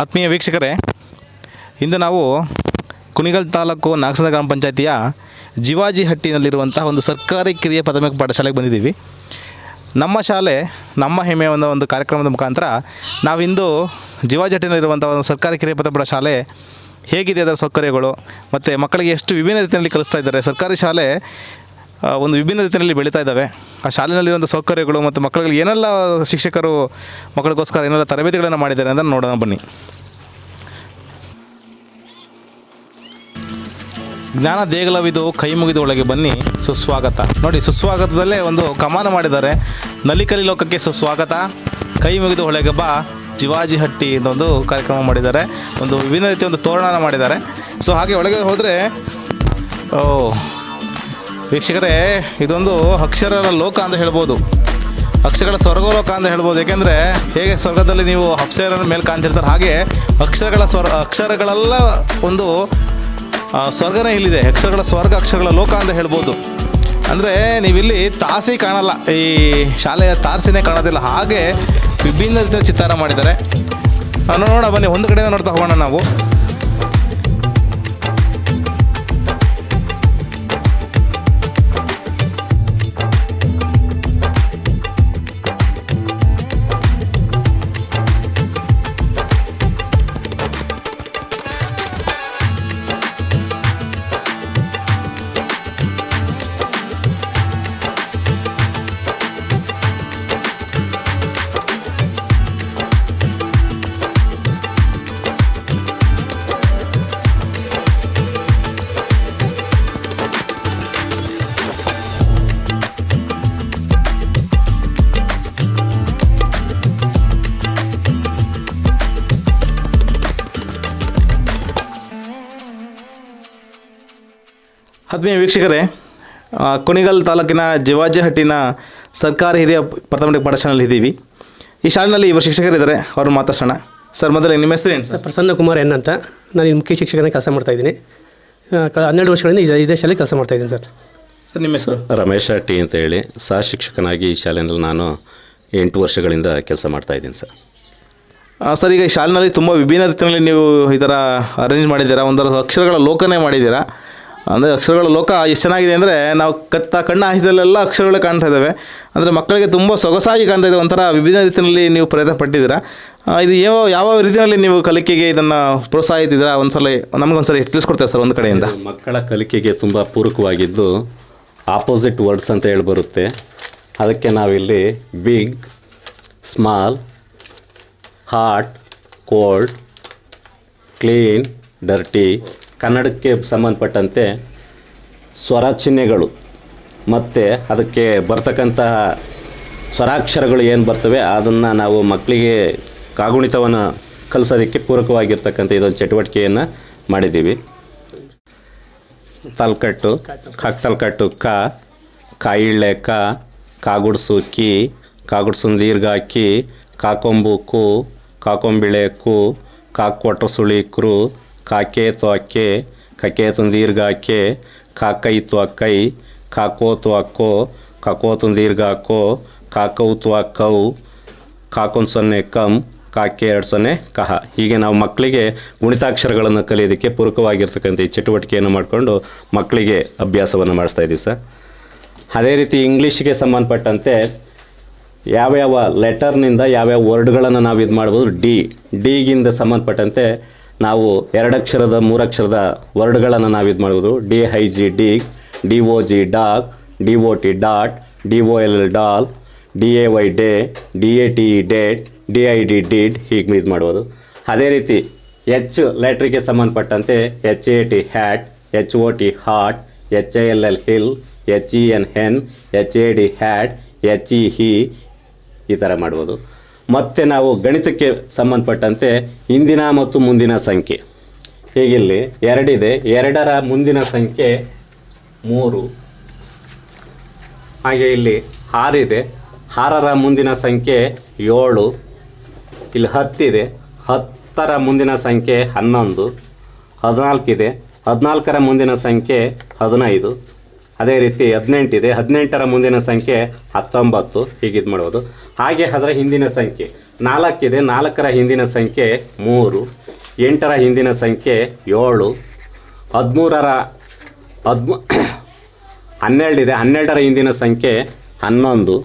ಆತ್ಮೀಯ ವೀಕ್ಷಕರೇ, ಇಂದು ನಾವು ಕುಣಿಗಲ್ ತಾಲೂಕು ನಾಗಸಂದ ಗ್ರಾಮ ಪಂಚಾಯತಿಯ ಜಿವಾಜಿ ಹಟ್ಟಿನಲ್ಲಿರುವಂತಹ ಒಂದು ಸರ್ಕಾರಿ ಕಿರಿಯ ಪ್ರಾಥಮಿಕ ಪಾಠಶಾಲೆಗೆ ಬಂದಿದ್ದೀವಿ. ನಮ್ಮ ಶಾಲೆ, ನಮ್ಮ ಹೆಮ್ಮೆಯ ಒಂದು ಒಂದು ಕಾರ್ಯಕ್ರಮದ ಮುಖಾಂತರ ನಾವಿಂದು ಜಿವಾಜಿ ಹಟ್ಟಿನಲ್ಲಿರುವಂಥ ಒಂದು ಸರ್ಕಾರಿ ಕಿರಿಯ ಪ್ರಾಥಮಿಕ ಶಾಲೆ ಹೇಗಿದೆ, ಅದರ ಸೌಕರ್ಯಗಳು, ಮತ್ತು ಮಕ್ಕಳಿಗೆ ಎಷ್ಟು ವಿಭಿನ್ನ ರೀತಿಯಲ್ಲಿ ಕಲಿಸ್ತಾ ಇದ್ದಾರೆ. ಸರ್ಕಾರಿ ಶಾಲೆ ಒಂದು ವಿಭಿನ್ನ ರೀತಿಯಲ್ಲಿ ಬೆಳೀತಾ ಇದ್ದಾವೆ. ಆ ಶಾಲೆಯಲ್ಲಿರುವಂಥ ಸೌಕರ್ಯಗಳು ಮತ್ತು ಮಕ್ಕಳಿಗೆ ಏನೆಲ್ಲ ಶಿಕ್ಷಕರು ಮಕ್ಕಳಿಗೋಸ್ಕರ ಏನೆಲ್ಲ ತರಬೇತಿಗಳನ್ನು ಮಾಡಿದ್ದಾರೆ ಅಂತ ನೋಡೋಣ ಬನ್ನಿ. ಜ್ಞಾನ ದೇಗಲವಿದು ಕೈ ಮುಗಿದು ಒಳಗೆ ಬನ್ನಿ. ಸುಸ್ವಾಗತ. ನೋಡಿ, ಸುಸ್ವಾಗತದಲ್ಲೇ ಒಂದು ಕಮಾನ ಮಾಡಿದ್ದಾರೆ. ನಲಿಕಲಿ ಲೋಕಕ್ಕೆ ಸುಸ್ವಾಗತ. ಕೈ ಮುಗಿದು ಒಳಗೆ ಬಾ. ಜಿವಾಜಿ ಹಟ್ಟಿ ಒಂದು ಕಾರ್ಯಕ್ರಮ ಮಾಡಿದ್ದಾರೆ. ಒಂದು ವಿಭಿನ್ನ ರೀತಿಯ ಒಂದು ತೋರಣನ ಮಾಡಿದ್ದಾರೆ. ಸೊ, ಹಾಗೆ ಒಳಗೆ ಹೋದರೆ, ಓ ವೀಕ್ಷಕರೇ, ಇದೊಂದು ಅಕ್ಷರರ ಲೋಕ ಅಂತ ಹೇಳ್ಬೋದು. ಅಕ್ಷರಗಳ ಸ್ವರ್ಗಲೋಕ ಅಂತ ಹೇಳ್ಬೋದು. ಏಕೆಂದರೆ ಹೇಗೆ ಸ್ವರ್ಗದಲ್ಲಿ ನೀವು ಅಪ್ಸರ ಮೇಲೆ ಕಾಣ್ತಿರ್ತಾರೆ ಹಾಗೆ ಅಕ್ಷರಗಳ ಸ್ವರ್, ಅಕ್ಷರಗಳೆಲ್ಲ ಒಂದು ಸ್ವರ್ಗನೇ ಇಲ್ಲಿದೆ. ಅಕ್ಷರಗಳ ಸ್ವರ್ಗ, ಅಕ್ಷರಗಳ ಲೋಕ ಅಂತ ಹೇಳ್ಬೋದು. ಅಂದರೆ ನೀವಿಲ್ಲಿ ತಾಸಿ ಕಾಣಲ್ಲ. ಈ ಶಾಲೆಯ ತಾರಸಿನೇ ಕಾಣೋದಿಲ್ಲ. ಹಾಗೆ ವಿಭಿನ್ನ ರೀತಿಯ ಚಿತ್ತಾರ ಮಾಡಿದ್ದಾರೆ. ನೋಡೋಣ, ಬನ್ನಿ. ಒಂದು ಕಡೆಯಿಂದ ನೋಡ್ತಾ ಹೋಗೋಣ ನಾವು. ಆತ್ಮೀಯ ವೀಕ್ಷಕರೇ ಕುಣಿಗಲ್ ತಾಲೂಕಿನ ಜಿವಾಜಿಹಟ್ಟಿನ ಸರ್ಕಾರಿ ಹಿರಿಯ ಪ್ರಾಥಮಿಕ ಪಾಠಶಾಲೆಯಲ್ಲಿ ಇದ್ದೀವಿ. ಈ ಶಾಲೆಯಲ್ಲಿ ಇವರು ಶಿಕ್ಷಕರಿದ್ದಾರೆ ಅವ್ರು ಮಾತಾಡ್ಸೋಣ. ಸರ್ ಮೊದಲೇ ನಿಮ್ಮ ಹೆಸರು ಏನು sir? Sir Prasanna Kumar N ಅಂತ. ನಾನು ಇಲ್ಲಿ ಮುಖ್ಯ ಶಿಕ್ಷಕನೇ ಕೆಲಸ ಮಾಡ್ತಾ ಇದ್ದೀನಿ. ಹನ್ನೆರಡು ವರ್ಷಗಳಿಂದ ಇದೇ- ಇದೇ ಶಾಲೆಗೆ ಕೆಲಸ ಮಾಡ್ತಾ ಇದ್ದೀನಿ ಸರ್. ಸರ್ ನಿಮ್ಮ ಹೆಸರು? ರಮೇಶ್ ಟಿ ಅಂತ ಹೇಳಿ ಸಹ ಶಿಕ್ಷಕನಾಗಿ ಈ ಶಾಲೆಯಲ್ಲಿ ನಾನು ಎಂಟು ವರ್ಷಗಳಿಂದ ಕೆಲಸ ಮಾಡ್ತಾ ಇದ್ದೀನಿ ಸರ್. ಸರ್ ಈಗ ಈ ಶಾಲೆಯಲ್ಲಿ ತುಂಬ ವಿಭಿನ್ನ ರೀತಿಯಲ್ಲಿ ನೀವು ಈ ಥರ ಅರೇಂಜ್ ಮಾಡಿದ್ದೀರಾ? ಒಂದರ ಅಕ್ಷರಗಳ ಲೋಕನೇ ಮಾಡಿದ್ದೀರಾ? ಅಂದರೆ ಅಕ್ಷರಗಳ ಲೋಕ ಎಷ್ಟು ಚೆನ್ನಾಗಿದೆ ಅಂದರೆ ನಾವು ಕತ್ತ ಕಣ್ಣ ಹಾಯಿಸಿದಲ್ಲೆಲ್ಲ ಅಕ್ಷರಗಳು ಕಾಣ್ತಾ ಇದ್ದಾವೆ. ಅಂದರೆ ಮಕ್ಕಳಿಗೆ ತುಂಬ ಸೊಗಸಾಗಿ ಕಾಣ್ತಾ ಇದೆ ಒಂಥರ ವಿಭಿನ್ನ ರೀತಿಯಲ್ಲಿ ನೀವು ಪ್ರಯತ್ನ ಪಟ್ಟಿದ್ದೀರಾ? ಇದು ಯಾವ ಯಾವ ರೀತಿಯಲ್ಲಿ ನೀವು ಕಲಿಕೆಗೆ ಇದನ್ನು ಪ್ರೋತ್ಸಾಹಿಸಿದ್ದೀರಾ? ಒಂದ್ಸಲ ನಮಗೊಂದ್ಸಲ ತಿಳಿಸ್ಕೊಡ್ತೇವೆ ಸರ್ ಒಂದು ಕಡೆಯಿಂದ. ಮಕ್ಕಳ ಕಲಿಕೆಗೆ ತುಂಬ ಪೂರಕವಾಗಿದ್ದು ಆಪೋಸಿಟ್ ವರ್ಡ್ಸ್ ಅಂತ ಹೇಳಿ ಬರುತ್ತೆ. ಅದಕ್ಕೆ ನಾವಿಲ್ಲಿ big small hot cold clean dirty ಕನ್ನಡಕ್ಕೆ ಸಂಬಂಧಪಟ್ಟಂತೆ ಸ್ವರ ಚಿಹ್ನೆಗಳು ಮತ್ತು ಅದಕ್ಕೆ ಬರ್ತಕ್ಕಂತಹ ಸ್ವರಾಕ್ಷರಗಳು ಏನು ಬರ್ತವೆ ಅದನ್ನು ನಾವು ಮಕ್ಕಳಿಗೆ ಕಾಗುಣಿತವನ್ನು ಕಲಿಸೋದಕ್ಕೆ ಪೂರಕವಾಗಿರ್ತಕ್ಕಂಥ ಇದೊಂದು ಚಟುವಟಿಕೆಯನ್ನು ಮಾಡಿದ್ದೀವಿ. ತಲ್ಕಟ್ಟು, ಕಕ್ ತಲ್ಕಟ್ಟು, ಕ, ಕಾಯಿಳ್ಳೆ, ಕ, ಕಾಗುಡ್ಸು, ಕಿ ಕಾಗುಡ್ಸು ದೀರ್ಘ ಕಿ ಕಾಕೊಂಬು, ಕು, ಕಾಕೊಂಬಿಳೆ, ಕು ಕಾಕೊಟ್ರ ಸುಳಿ ಕ್ರು ಕಾಕೇತು ಅಕ್ಕೆ ಕಕೇತು ದೀರ್ಘ ಕೆ ಕಾಕೈತು ಅಕ್ಕೈ ಕಾಕೋತು ಅಕ್ಕೋ ಕಕೋತು ದೀರ್ಘ ಕೋ ಕಾಕೌತು ಅಕ್ಕೌ ಕಾಕೊಂದು ಸೊನ್ನೆ ಕಮ್ ಕಾಕೆ ಎರಡು ಸೊನ್ನೆ ಕಹ. ಹೀಗೆ ನಾವು ಮಕ್ಕಳಿಗೆ ಗುಣಿತಾಕ್ಷರಗಳನ್ನು ಕಲಿಯೋದಕ್ಕೆ ಪೂರಕವಾಗಿರ್ತಕ್ಕಂಥ ಈ ಚಟುವಟಿಕೆಯನ್ನು ಮಾಡಿಕೊಂಡು ಮಕ್ಕಳಿಗೆ ಅಭ್ಯಾಸವನ್ನು ಮಾಡಿಸ್ತಾ ಇದ್ದೀವಿ ಸರ್. ಅದೇ ರೀತಿ ಇಂಗ್ಲೀಷ್ಗೆ ಸಂಬಂಧಪಟ್ಟಂತೆ ಯಾವ್ಯಾವ ಲೆಟರ್ನಿಂದ ಯಾವ್ಯಾವ ವರ್ಡ್ಗಳನ್ನು ನಾವು ಇದು ಮಾಡ್ಬೋದು ಡಿ ಡಿಗಿಂದ ಸಂಬಂಧಪಟ್ಟಂತೆ ನಾವು ಎರಡಕ್ಷರದ, ಮೂರಕ್ಷರದ ವರ್ಡ್ಗಳನ್ನು ನಾವು ಇದು ಮಾಡ್ಬೋದು D I G dig D O G dog D O T dot D O L L doll D A Y day D A T E date D I D did ಹೀಗೆ ಇದು ಮಾಡ್ಬೋದು. ಅದೇ ರೀತಿ ಎಚ್ ಲೆಟ್ರಿಗೆ ಸಂಬಂಧಪಟ್ಟಂತೆ H A T hat H O T hot H A L L hill H E N hen H A D hat H E he ಈ ಥರ ಮಾಡ್ಬೋದು. ಮತ್ತು ನಾವು ಗಣಿತಕ್ಕೆ ಸಂಬಂಧಪಟ್ಟಂತೆ ಇಂದಿನ ಮತ್ತು ಮುಂದಿನ ಸಂಖ್ಯೆ. ಹೀಗಿಲ್ಲಿ ಎರಡಿದೆ. ಎರಡರ ಮುಂದಿನ ಸಂಖ್ಯೆ ಮೂರು. ಹಾಗೆ ಇಲ್ಲಿ ಆರಿದೆ. ಆರರ ಮುಂದಿನ ಸಂಖ್ಯೆ ಏಳು. ಇಲ್ಲಿ ಹತ್ತಿದೆ. ಹತ್ತರ ಮುಂದಿನ ಸಂಖ್ಯೆ ಹನ್ನೊಂದು. ಹದಿನಾಲ್ಕಿದೆ. ಹದಿನಾಲ್ಕರ ಮುಂದಿನ ಸಂಖ್ಯೆ ಹದಿನೈದು. ಅದೇ ರೀತಿ ಹದಿನೆಂಟಿದೆ ಹದಿನೆಂಟರ ಮುಂದಿನ ಸಂಖ್ಯೆ ಹತ್ತೊಂಬತ್ತು. ಹೀಗೆ ಇದು ಮಾಡ್ಬೋದು. ಹಾಗೆ ಅದರ ಹಿಂದಿನ ಸಂಖ್ಯೆ ನಾಲ್ಕಿದೆ ನಾಲ್ಕರ ಹಿಂದಿನ ಸಂಖ್ಯೆ ಮೂರು. ಎಂಟರ ಹಿಂದಿನ ಸಂಖ್ಯೆ ಏಳು. ಹದಿಮೂರರ ಹದಿಮೂ ಹನ್ನೆರಡಿದೆ ಹನ್ನೆರಡರ ಹಿಂದಿನ ಸಂಖ್ಯೆ ಹನ್ನೊಂದು.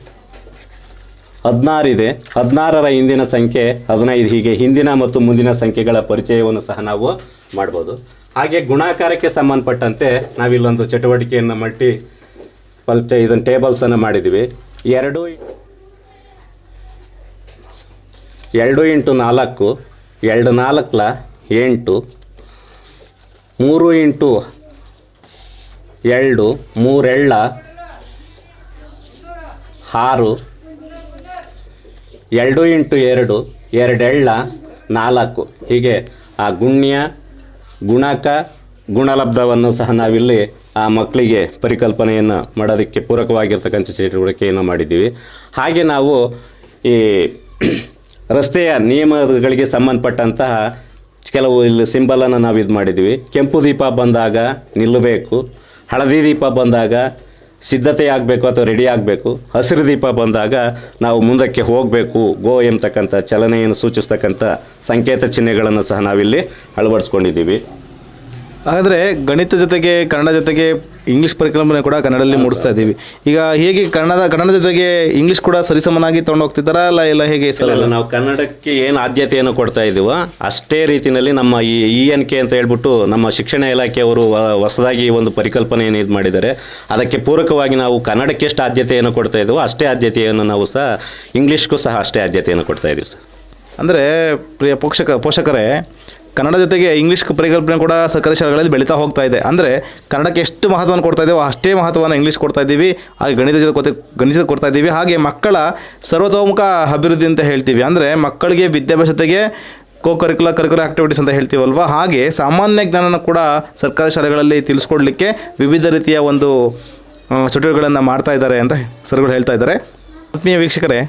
ಹದಿನಾರಿದೆ ಹದಿನಾರರ ಹಿಂದಿನ ಸಂಖ್ಯೆ ಹದಿನೈದು. ಹೀಗೆ ಹಿಂದಿನ ಮತ್ತು ಮುಂದಿನ ಸಂಖ್ಯೆಗಳ ಪರಿಚಯವನ್ನು ಸಹ ನಾವು ಮಾಡ್ಬೋದು. ಹಾಗೆ ಗುಣಾಕಾರಕ್ಕೆ ಸಂಬಂಧಪಟ್ಟಂತೆ ನಾವಿಲ್ಲೊಂದು ಚಟುವಟಿಕೆಯನ್ನು ಮಲ್ಟಿ ಪಲ್ಚ ಇದನ್ನು ಟೇಬಲ್ಸನ್ನು ಮಾಡಿದ್ದೀವಿ ಎರಡು ಎರಡು ಇಂಟು ನಾಲ್ಕು, ಎರಡು ನಾಲ್ಕಲ ಎಂಟು, ಮೂರು ಇಂಟು ಎರಡು, ಮೂರೆಳ್ಳ ಆರು, ಎರಡು ಇಂಟು ಎರಡು, ಎರಡೆಳ್ಳ ನಾಲ್ಕು. ಹೀಗೆ ಆ ಗುಣ್ಯ ಗುಣಕ, ಗುಣಲಬ್ಧವನ್ನು ಸಹ ನಾವಿಲ್ಲಿ ಆ ಮಕ್ಕಳಿಗೆ ಪರಿಕಲ್ಪನೆಯನ್ನು ಮಾಡೋದಕ್ಕೆ ಪೂರಕವಾಗಿರ್ತಕ್ಕಂಥ ಚಟುವಟಿಕೆಯನ್ನು ಮಾಡಿದ್ದೀವಿ. ಹಾಗೆ ನಾವು ಈ ರಸ್ತೆಯ ನಿಯಮಗಳಿಗೆ ಸಂಬಂಧಪಟ್ಟಂತಹ ಕೆಲವು ಇಲ್ಲಿ ಸಿಂಬಲನ್ನು ನಾವು ಇದು ಮಾಡಿದ್ದೀವಿ. ಕೆಂಪು ದೀಪ ಬಂದಾಗ ನಿಲ್ಲಬೇಕು, ಹಳದಿ ದೀಪ ಬಂದಾಗ ಸಿದ್ಧತೆ ಆಗಬೇಕು ಅಥವಾ ರೆಡಿ ಆಗಬೇಕು. ಹಸಿರು ದೀಪ ಬಂದಾಗ ನಾವು ಮುಂದಕ್ಕೆ ಹೋಗಬೇಕು. ಗೋ ಎಂಬತಕ್ಕಂಥ ಚಲನೆಯನ್ನು ಸೂಚಿಸ್ತಕ್ಕಂಥ ಸಂಕೇತ ಚಿಹ್ನೆಗಳನ್ನು ಸಹ ನಾವಿಲ್ಲಿ ಅಳವಡಿಸ್ಕೊಂಡಿದ್ದೀವಿ. ಹಾಗಾದರೆ ಗಣಿತ ಜೊತೆಗೆ ಕನ್ನಡ ಜೊತೆಗೆ ಇಂಗ್ಲೀಷ್ ಪರಿಕಲ್ಪನೆ ಕೂಡ ಕನ್ನಡದಲ್ಲಿ ಮೂಡಿಸ್ತಾ ಇದ್ದೀವಿ. ಈಗ ಹೇಗೆ ಕನ್ನಡ ಕನ್ನಡ ಜೊತೆಗೆ ಇಂಗ್ಲೀಷ್ ಕೂಡ ಸರಿಸಮನಾಗಿ ತೊಗೊಂಡು ಹೋಗ್ತಿದ್ದಾರಾ ಅಲ್ಲ ಇಲ್ಲ ಹೇಗೆ ಸರ್ ಅಲ್ಲ ನಾವು ಕನ್ನಡಕ್ಕೆ ಏನು ಆದ್ಯತೆಯನ್ನು ಕೊಡ್ತಾ ಇದ್ದೀವೋ ಅಷ್ಟೇ ರೀತಿಯಲ್ಲಿ ನಮ್ಮ ಈ ಇ ಎನ್ ಕೆ ಅಂತ ಹೇಳ್ಬಿಟ್ಟು ನಮ್ಮ ಶಿಕ್ಷಣ ಇಲಾಖೆಯವರು ಹೊಸದಾಗಿ ಒಂದು ಪರಿಕಲ್ಪನೆಯನ್ನು ಇದು ಮಾಡಿದ್ದಾರೆ. ಅದಕ್ಕೆ ಪೂರಕವಾಗಿ ನಾವು ಕನ್ನಡಕ್ಕೆ ಎಷ್ಟು ಆದ್ಯತೆಯನ್ನು ಕೊಡ್ತಾ ಇದ್ದೀವೋ ಅಷ್ಟೇ ಆದ್ಯತೆಯನ್ನು ನಾವು ಸಹ ಇಂಗ್ಲೀಷ್ಗೂ ಸಹ ಅಷ್ಟೇ ಆದ್ಯತೆಯನ್ನು ಕೊಡ್ತಾ ಇದ್ದೀವಿ ಸರ್. ಅಂದರೆ ಪ್ರಿಯ ಪೋಷಕ ಪೋಷಕರೇ ಕನ್ನಡ ಜೊತೆಗೆ ಇಂಗ್ಲೀಷ್ ಪರಿಕಲ್ಪನೆ ಕೂಡ ಸರ್ಕಾರಿ ಶಾಲೆಗಳಲ್ಲಿ ಬೆಳೀತಾ ಹೋಗ್ತಾ ಇದೆ. ಅಂದರೆ ಕನ್ನಡಕ್ಕೆ ಎಷ್ಟು ಮಹತ್ವವನ್ನು ಕೊಡ್ತಾ ಇದ್ದೇವೋ ಅಷ್ಟೇ ಮಹತ್ವವನ್ನು ಇಂಗ್ಲೀಷ್ ಕೊಡ್ತಾ ಇದ್ದೀವಿ. ಹಾಗೆ ಗಣಿತ ಜೊತೆ ಗಣಿತ ಕೊಡ್ತಾ ಇದ್ದೀವಿ. ಹಾಗೆ ಮಕ್ಕಳ ಸರ್ವತೋಮುಖ ಅಭಿವೃದ್ಧಿ ಅಂತ ಹೇಳ್ತೀವಿ. ಅಂದರೆ ಮಕ್ಕಳಿಗೆ ವಿದ್ಯಾಭ್ಯಾಸ ಜೊತೆಗೆ ಕೋ ಕರಿಕ್ಯುಲರ್ ಕರಿಕ್ಯುಲರ್ ಆಕ್ಟಿವಿಟೀಸ್ ಅಂತ ಹೇಳ್ತೀವಲ್ವ? ಹಾಗೆ ಸಾಮಾನ್ಯ ಜ್ಞಾನನ ಕೂಡ ಸರ್ಕಾರಿ ಶಾಲೆಗಳಲ್ಲಿ ತಿಳಿಸ್ಕೊಡ್ಲಿಕ್ಕೆ ವಿವಿಧ ರೀತಿಯ ಒಂದು ಚಟುವಟಿಕೆಗಳನ್ನು ಮಾಡ್ತಾ ಇದ್ದಾರೆ ಅಂತ ಸರ್ಗಳು ಹೇಳ್ತಾ ಇದ್ದಾರೆ. ಆತ್ಮೀಯ ವೀಕ್ಷಕರೇ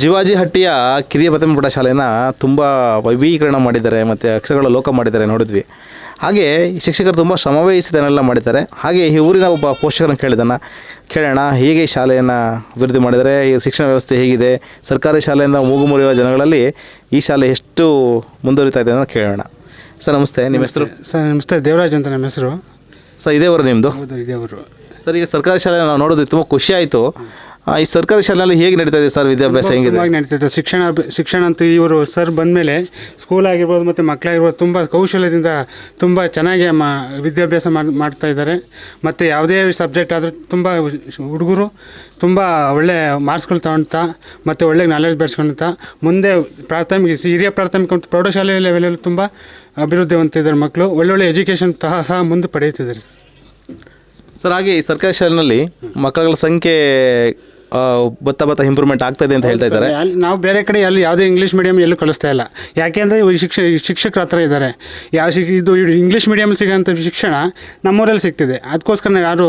ಶಿವಾಜಿ ಹಟ್ಟಿಯ ಕಿರಿಯ ಪ್ರಥಮ ಪುಟ ಶಾಲೆನ ತುಂಬ ವೈವೀಕರಣ ಮಾಡಿದ್ದಾರೆ ಮತ್ತು ಅಕ್ಷರಗಳ ಲೋಕ ಮಾಡಿದ್ದಾರೆ ನೋಡಿದ್ವಿ. ಹಾಗೆ ಶಿಕ್ಷಕರು ತುಂಬ ಶ್ರಮವಹಿಸಿದನೆಲ್ಲ ಮಾಡಿದ್ದಾರೆ. ಹಾಗೆ ಈ ಊರಿನ ಒಬ್ಬ ಪೋಷಕರನ್ನು ಕೇಳಿದನ ಕೇಳೋಣ ಹೇಗೆ ಶಾಲೆಯನ್ನು ಅಭಿವೃದ್ಧಿ ಮಾಡಿದರೆ ಈ ಶಿಕ್ಷಣ ವ್ಯವಸ್ಥೆ ಹೇಗಿದೆ ಸರ್ಕಾರಿ ಶಾಲೆಯಿಂದ ಮೂಗು ಮುರಿಯುವ ಜನಗಳಲ್ಲಿ ಈ ಶಾಲೆ ಎಷ್ಟು ಮುಂದುವರಿತಾ ಇದೆ ಅಂತ ಕೇಳೋಣ. ಸರ್ ನಮಸ್ತೆ ನಿಮ್ಮ ಹೆಸರು? ಸರ್ ನಮಸ್ತೆ ದೇವರಾಜ್ ಅಂತ ನಮ್ಮ ಹೆಸರು. ಸರ್ ಇದೇ ಊರು ನಿಮ್ಮದು ಇದೇವರು ಸರ್ ಈಗ ಸರ್ಕಾರಿ ಶಾಲೆ ನಾವು ನೋಡೋದು ತುಂಬ ಖುಷಿ ಆಯಿತು. ಈ ಸರ್ಕಾರಿ ಶಾಲೆಯಲ್ಲಿ ಹೇಗೆ ನಡೀತಾ ಇದೆ ಸರ್ ವಿದ್ಯಾಭ್ಯಾಸ ಹೆಂಗಿದೆ? ತುಂಬಾಗಿ ನಡೀತಿದೆ ಶಿಕ್ಷಣ ಶಿಕ್ಷಣ ಅಂತ ಇವರು ಸರ್ ಬಂದಮೇಲೆ ಸ್ಕೂಲ್ ಆಗಿರ್ಬೋದು ಮತ್ತು ಮಕ್ಕಳಾಗಿರ್ಬೋದು ತುಂಬ ಕೌಶಲ್ಯದಿಂದ ತುಂಬ ಚೆನ್ನಾಗಿ ಮ ವಿದ್ಯಾಭ್ಯಾಸ ಮಾಡ್- ಮಾಡ್ತಾ ಇದ್ದಾರೆ. ಮತ್ತು ಯಾವುದೇ ಸಬ್ಜೆಕ್ಟ್ ಆದರೂ ತುಂಬ ಹುಡುಗರು ತುಂಬ ಒಳ್ಳೆ ಮಾರ್ಕ್ಸ್ಗಳು ತಗೊಳ್ತಾ ಮತ್ತು ಒಳ್ಳೆ ನಾಲೆಜ್ ಬೆಳೆಸ್ಕೊಳ್ತಾ ಮುಂದೆ ಪ್ರಾಥಮಿಕ ಹಿರಿಯ ಪ್ರಾಥಮಿಕ ಮತ್ತು ಪ್ರೌಢಶಾಲೆ ಲೆವೆಲಲ್ಲಿ ತುಂಬ ಅಭಿವೃದ್ಧಿ ಹೊಂದಿದ್ದಾರೆ ಮಕ್ಕಳು. ಒಳ್ಳೊಳ್ಳೆ ಎಜುಕೇಷನ್ ಸಹ ಮುಂದೆ ಪಡೆಯುತ್ತಿದ್ದಾರೆ ಸರ್. ಸರ್ ಹಾಗೆ ಈ ಸರ್ಕಾರಿ ಶಾಲೆಯಲ್ಲಿ ಮಕ್ಕಳ ಸಂಖ್ಯೆ ಬತ್ತ ಬತ್ತ ಇಂಪ್ರೂವ್ಮೆಂಟ್ ಆಗ್ತಾ ಇದೆ ಅಂತ ಹೇಳ್ತಾ ಇದ್ದಾರೆ. ಅಲ್ಲಿ ನಾವು ಬೇರೆ ಕಡೆ ಅಲ್ಲಿ ಯಾವುದೇ ಇಂಗ್ಲೀಷ್ ಮೀಡಿಯಮ್ ಎಲ್ಲೂ ಕಲಿಸ್ತಾ ಇಲ್ಲ. ಯಾಕೆಂದರೆ ಶಿಕ್ಷ ಶಿಕ್ಷಕರ ಹತ್ರ ಇದ್ದಾರೆ. ಯಾವ ಶಿಕ್ ಇದು ಇಂಗ್ಲೀಷ್ ಮೀಡಿಯಮ್ ಸಿಗೋಂಥ ಶಿಕ್ಷಣ ನಮ್ಮೂರಲ್ಲಿ ಸಿಗ್ತಿದೆ. ಅದಕ್ಕೋಸ್ಕರ ನಾವು ಯಾರು